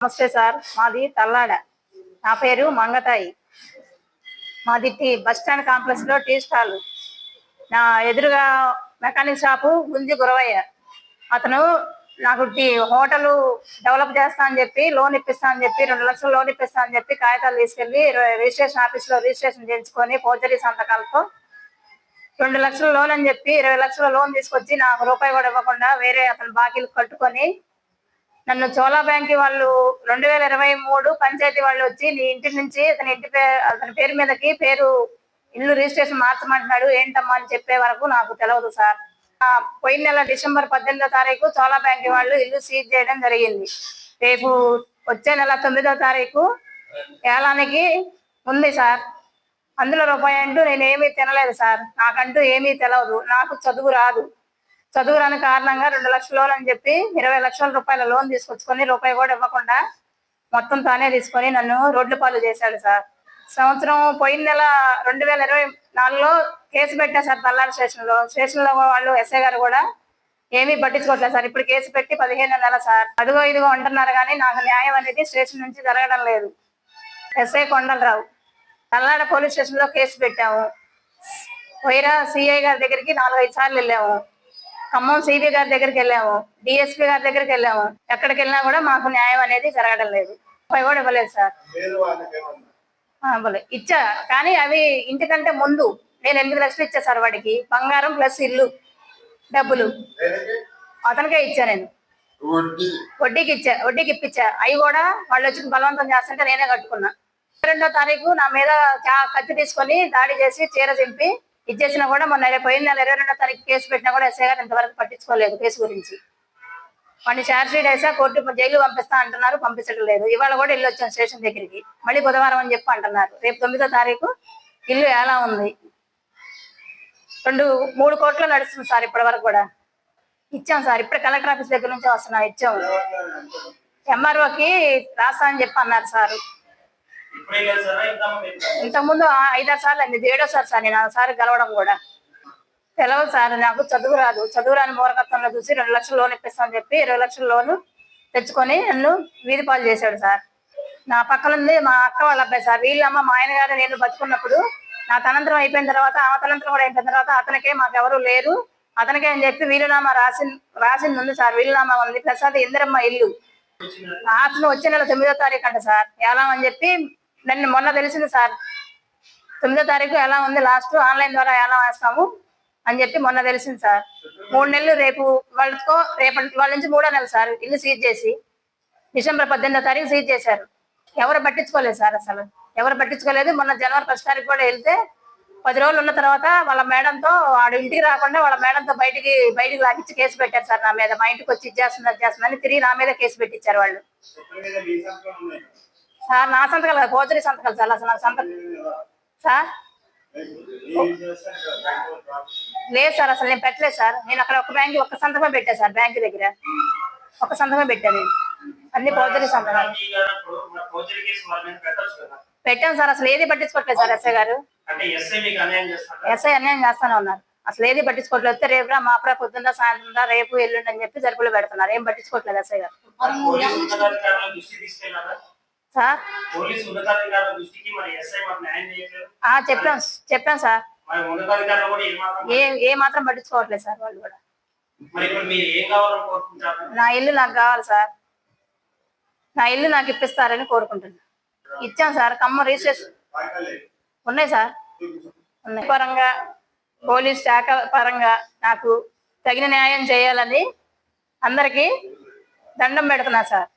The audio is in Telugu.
నమస్తే సార్. మాది తల్లాడ. నా పేరు మంగతాయి. మాది టీ బస్ స్టాండ్ కాంప్లెక్స్లో టీ స్టాల్. నా ఎదురుగా మెకానిక్ షాపు గుంజి గురవయ్య. అతను నాకు టీ హోటల్ డెవలప్ చేస్తా అని చెప్పి లోన్ ఇప్పిస్తా అని చెప్పి రెండు లక్షలు లోన్ ఇప్పిస్తా అని చెప్పి కాగితాలు తీసుకెళ్ళి రిజిస్ట్రేషన్ ఆఫీస్లో రిజిస్ట్రేషన్ చేయించుకొని ఫోర్జరీ సంతకాలతో రెండు లక్షల లోన్ అని చెప్పి ఇరవై లక్షల లోన్ తీసుకొచ్చి నాకు రూపాయి కూడా ఇవ్వకుండా వేరే అతను బాకీలు కట్టుకొని నన్ను చోలా బ్యాంక్ వాళ్ళు రెండు వేల ఇరవై మూడు పంచాయతీ వాళ్ళు వచ్చి నీ ఇంటి నుంచి అతని ఇంటి పేరు అతని పేరు మీదకి పేరు ఇల్లు రిజిస్ట్రేషన్ మార్చమంటున్నాడు. ఏంటమ్మా అని చెప్పే వరకు నాకు తెలియదు సార్. పోయిన నెల డిసెంబర్ పద్దెనిమిదో తారీఖు చోలా బ్యాంక్ వాళ్ళు ఇల్లు సీజ్ చేయడం జరిగింది. రేపు వచ్చే నెల తొమ్మిదో తారీఖు ఏలానికి ఉంది సార్. అందులో రూపాయి అంటూ నేను తినలేదు సార్. నాకంటూ ఏమీ తెలియదు నాకు చదువు రాదు. చదువురాని కారణంగా రెండు లక్షల లోన్ అని చెప్పి ఇరవై లక్షల రూపాయల లోన్ తీసుకొచ్చుకొని రూపాయి కూడా ఇవ్వకుండా మొత్తం తానే తీసుకొని నన్ను రోడ్ల పాలు చేశాడు సార్. సంవత్సరం పోయిన నెల రెండు వేల ఇరవై నాలుగులో కేసు పెట్టా సార్ తల్లారి స్టేషన్లో స్టేషన్లో వాళ్ళు ఎస్ఐ గారు కూడా ఏమీ పట్టించుకోవట్లేదు సార్. ఇప్పుడు కేసు పెట్టి పదిహేను నెల సార్. అదిగో ఇదిగో అంటున్నారు కానీ నాకు న్యాయం అనేది స్టేషన్ నుంచి జరగడం లేదు. ఎస్ఐ కొండలరావు తల్లాడ పోలీస్ స్టేషన్లో కేసు పెట్టాము. వైరా సిఐ గారి దగ్గరికి నాలుగైదు సార్లు వెళ్ళాము. ఖమ్మం సిబి గారి దగ్గరికి వెళ్ళాము డిఎస్పీ గారి దగ్గరికి వెళ్ళాము. ఎక్కడికి వెళ్ళినా కూడా మాకు న్యాయం అనేది జరగడం లేదు. రూపాయి కూడా ఇవ్వలేదు సార్. ఇవ్వలేదు. ఇచ్చా కానీ అవి ఇంటికంటే ముందు నేను ఎనిమిది లక్షలు ఇచ్చా సార్ వాడికి. బంగారం ప్లస్ ఇల్లు డబ్బులు. అతనికే ఇచ్చా నేను. వడ్డీ. వడ్డీకి ఇచ్చా వడ్డీకి ఇప్పించా. అవి కూడా వాళ్ళు వచ్చి బలవంతం చేస్తుంటే నేనే కట్టుకున్నా. రెండో తారీఖు నా మీద కత్తి తీసుకొని దాడి చేసి చీర చింపి ఇచ్చేసినా కూడా మొన్న పోయిన నెల ఇరవై రెండో తారీఖు కేసు పెట్టినా కూడా ఎస్ఐ గారు ఇంతవరకు పట్టించుకోలేదు కేసు గురించి. వాడిని ఛార్జ్ షీట్ వేసా కోర్టు జైలు పంపిస్తా అంటున్నారు పంపించడం లేదు ఇవాళ కూడా ఇల్లు వచ్చాను స్టేషన్ దగ్గరికి. మళ్ళీ బుధవారం అని చెప్పి అంటున్నారు. రేపు తొమ్మిదో తారీఖు ఇల్లు ఎలా ఉంది? రెండు మూడు కోట్లు నడుస్తుంది సార్ ఇప్పటి వరకు కూడా. ఇచ్చాం సార్. ఇప్పుడు కలెక్టర్ ఆఫీస్ దగ్గర నుంచి వస్తున్నా ఇచ్చాము ఎంఆర్ఓకి రాస్తా అని చెప్పి అన్నారు సార్. ఇంతకుముందు ఐదారు సార్లు అయింది. ఇది ఏడోసారి సార్ నేను సార్ గెలవడం కూడా. తెలియదు సార్ నాకు చదువు రాదు. చదువు రాని మూరకత్వంలో చూసి రెండు లక్షలు లోన్ ఇప్పిస్తామని చెప్పి ఇరవై లక్షల లోను తెచ్చుకొని నన్ను వీధి పాలు చేశాడు సార్. నా పక్కన ఉంది మా అక్క వాళ్ళ అబ్బాయి సార్. వీళ్ళమ్మ మా ఆయన గారు నేను బతుకున్నప్పుడు నా తనంతరం అయిపోయిన తర్వాత ఆ తనంతరం కూడా అయిపోయిన తర్వాత అతనికే మాకెవరు లేరు. అతనికే అని చెప్పి వీలునామా రాసి రాసింది ఉంది సార్. వీలునామా ఉంది. ప్లస్ అది ఇందిరమ్మ ఇల్లు. ఆప్షన్ వచ్చే నెల తొమ్మిదో తారీఖు అంట సార్. ఎలా అని చెప్పి నన్ను మొన్న తెలిసింది సార్. తొమ్మిదో తారీఖు ఎలా ఉంది లాస్ట్ ఆన్లైన్ ద్వారా ఎలా వేస్తాము అని చెప్పి మొన్న తెలిసింది సార్. మూడు నెలలు రేపు వాళ్ళతో రేపటి వాళ్ళ నుంచి మూడో నెల సార్ ఇల్లు సీజ్ చేసి డిసెంబర్ పద్దెనిమిదో తారీఖు సీజ్ చేశారు. ఎవరు పట్టించుకోలేదు సార్ అసలు. ఎవరు పట్టించుకోలేదు. మొన్న జనవరి ఫస్ట్ తారీఖు కూడా వెళ్తే పది రోజులు ఉన్న తర్వాత వాళ్ళ మేడంతో వాడు ఇంటికి రాకుండా వాళ్ళ మేడంతో బయటికి బయటికి లాగించి కేసు పెట్టారు సార్ నా మీద. మా ఇంటికి వచ్చి ఇచ్చేస్తుంది అది చేస్తుందని తిరిగి నా మీద కేసు పెట్టించారు వాళ్ళు. సార్ నా సంతకాలు కాదు పోతురి సంతకాలు సార్ అసలు నా సంతకం సార్? లేదు సార్ అసలు నేను పెట్టలేదు సార్. నేను అక్కడ ఒక బ్యాంక్ ఒక సంతకం పెట్టా సార్ బ్యాంక్ దగ్గర. ఒక సంతకం పెట్టాను నేను. అన్ని పోతురి సంతకాలు. పెట్టాను సార్ అసలు ఏది పట్టించుకోవట్లేదు సార్ ఎస్ఐ గారు. ఎస్ఐ అన్యాయం ఎస్ఐ అన్యాయం చేస్తానే ఉన్నారు. అసలు ఏది పట్టించుకోవట్లేదు. వస్తే రేపు రా మాపరా పొద్దున్న సాయంత్రం రా రేపు ఎల్లుండి అని చెప్పి జరుపులు పెడుతున్నారు. ఏం పట్టించుకోవట్లేదు ఎస్ఐ గారు. సార్? చెప్పాం చెప్పాం సార్. ఏ ఏ మాత్రం పట్టించుకోవట్లేదు సార్ వాళ్ళు కూడా. నా ఇల్లు నాకు కావాలి సార్. నా ఇల్లు నాకు ఇప్పిస్తారని కోరుకుంటున్నా. ఇచ్చాం సార్ ఖమ్మం రిజిస్ట్రేషన్. ఉన్నాయి సార్. ఉన్నాయి. పరంగా పోలీస్ శాఖ పరంగా నాకు తగిన న్యాయం చేయాలని అందరికీ దండం పెడుతున్నా సార్.